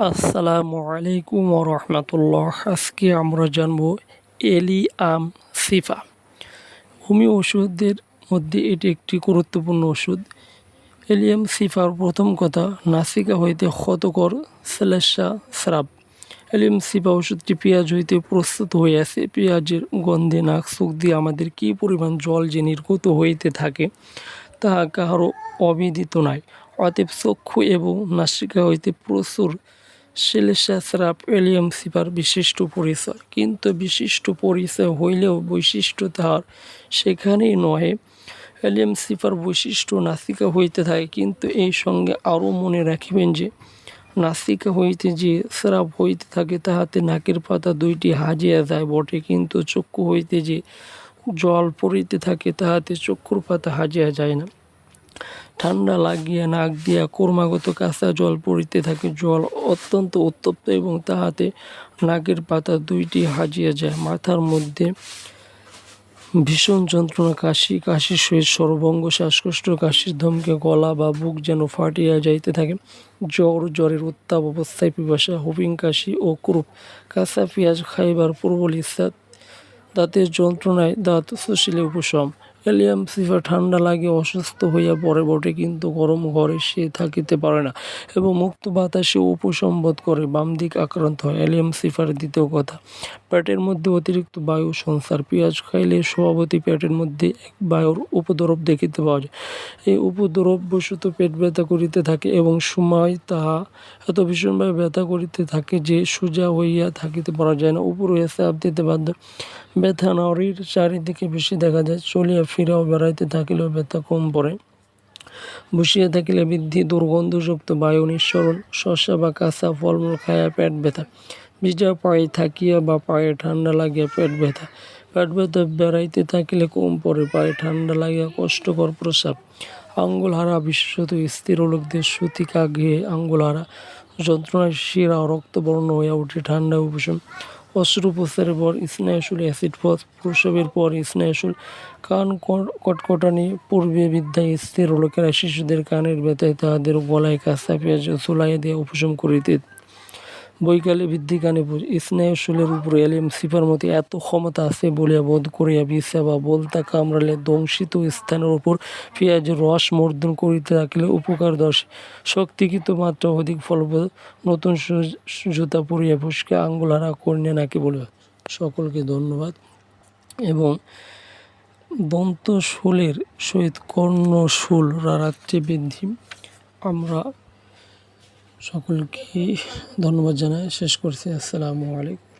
আসসালামু আলাইকুম রহমতুল্লাহ। আজকে আমরা জানব এলি আম সিফা। হোমিও ওষুধের মধ্যে এটি একটি গুরুত্বপূর্ণ ওষুধ। এলিয়াম সিফার প্রথম কথা, নাসিকা হইতে ক্ষতকর সেলেসা স্রাব। এলিয়াম সিফা ওষুধটি পেঁয়াজ হইতে প্রস্তুত হইয়াছে পেঁয়াজের গন্ধে নাক, চোখ দিয়ে আমাদের কী পরিমাণ জল যে নির্গত হইতে থাকে তাহা কাহারও অবিদিত নাই। অতএব চক্ষু এবং নাসিকা হইতে প্রচুর সেলেসাসরাপ এলিয়াম সিপার বিশিষ্ট পরিচয় কিন্তু বিশিষ্ট পরিচয় হইলেও বৈশিষ্ট্য তাহার সেখানেই নহে। এলিয়াম সিপার বৈশিষ্ট্য নাসিকা হইতে থাকে, কিন্তু এই সঙ্গে আরও মনে রাখিবেন যে, নাসিকা হইতে যে স্রাব হইতে থাকে, তাহাতে নাকের পাতা দুইটি হাজিয়া যায় বটে, কিন্তু চক্ষু হইতে যে জল পড়িতে থাকে, তাহাতে চক্ষুর পাতা হাজিয়া যায় না। ঠান্ডা লাগিয়া নাক দিয়া ক্রমাগত কাঁচা জল পড়িতে থাকে। জল অত্যন্ত উত্তপ্ত এবং তাহাতে নাকের পাতা দুইটি হাজিয়া যায়। মাথার মধ্যে ভীষণ যন্ত্রণা, কাশি, কাশির সহিত সর্বঙ্গ শ্বাসকষ্ট, কাশির ধমকে গলা বা বুক যেন ফাটিয়া যাইতে থাকে। জ্বর, জ্বরের উত্তাপ অবস্থায় পিপাসা, হুপিং, কাশি ও ক্রুপ। কাঁচা পেঁয়াজ খাইবার প্রবল ইচ্ছা, দাঁতের যন্ত্রণায় দাঁত সুশীলে উপশম। এলিয়াম সিফা ঠান্ডা লাগে, অসুস্থ হইয়া পড়ে বটে, কিন্তু গরম ঘরে সে থাকিতে পারে না এবং মুক্ত বাতাসে উপসম্বোধ করে, বাম দিক আক্রান্ত হয়। এলিয়াম সিফার দ্বিতীয় কথা, পেটের মধ্যে অতিরিক্ত বায়ু সংসার পেঁয়াজ খাইলে স্বভাবতই পেটের মধ্যে এক বায়ুর উপদ্রব দেখিতে পাওয়া যায়। এই উপদ্রব বসত পেট ব্যথা করিতে থাকে এবং সময় তাহা এত ভীষণভাবে ব্যথা করিতে থাকে যে সোজা হইয়া থাকিতে পারা যায় না। উপর হইয়া চাপ দিতে বাধ্য ব্যথা নারীর চারিদিকে বেশি দেখা যায়, চলিয়া ফিরাও বেড়াইতে থাকিলেও ব্যথা কম পড়ে। বসিয়া থাকিলে বৃদ্ধি, দুর্গন্ধযুক্ত বায়ু নিঃসরণ শস্য বা কাঁচা ফলমূল খাইয়া পেট ব্যথা। ভিজা পায়ে থাকিয়া বা পায়ে ঠান্ডা লাগিয়া পেট ব্যথা। পেট ব্যথা বেড়াইতে থাকিলে কম পড়ে, পায়ে ঠান্ডা লাগিয়া কষ্টকর প্রসাব আঙ্গুল হারা বিশেষত স্থির লোকদের সুতিকা ঘেয়ে আঙ্গুল হারা যন্ত্রণায় শিরা, রক্তবর্ণ হইয়া উঠে ঠান্ডা উপশম অস্ত্রোপচারের পর স্নায়ুসুল অ্যাসিড, পথ প্রসবের পর স্নায়ুসুল কান কটকটানি, পূর্বে বিদ্যায় স্থির লোকেরা শিশুদের কানের ব্যথায় তাহাদের গলায় কাঁচা পেঁয়াজ চুলাইয়া দিয়ে উপশম করিতে বৈকালে বৃদ্ধি কানে স্নায়ুশুলের উপর এলিয়াম সিফার মতো এত ক্ষমতা আছে বলিয়া বোধ করিয়া বিষা বা বলতা কামড়ালে দংশিত স্থানের উপর পেঁয়াজের রস মর্দন করিতে রাখলে উপকার দশ। শক্তি শক্তিকৃত মাত্রা অধিক ফলপ্রদ, নতুন জুতা পরিয়া ফুসকে আঙ্গুল হারা কন্যা নাকি বলে সকলকে ধন্যবাদ। এবং দন্ত শুলের সহিত কর্ণশুল রাত্রি বৃদ্ধি। আমরা সকলকে ধন্যবাদ জানাই শেষ করছি। আসসালামু আলাইকুম।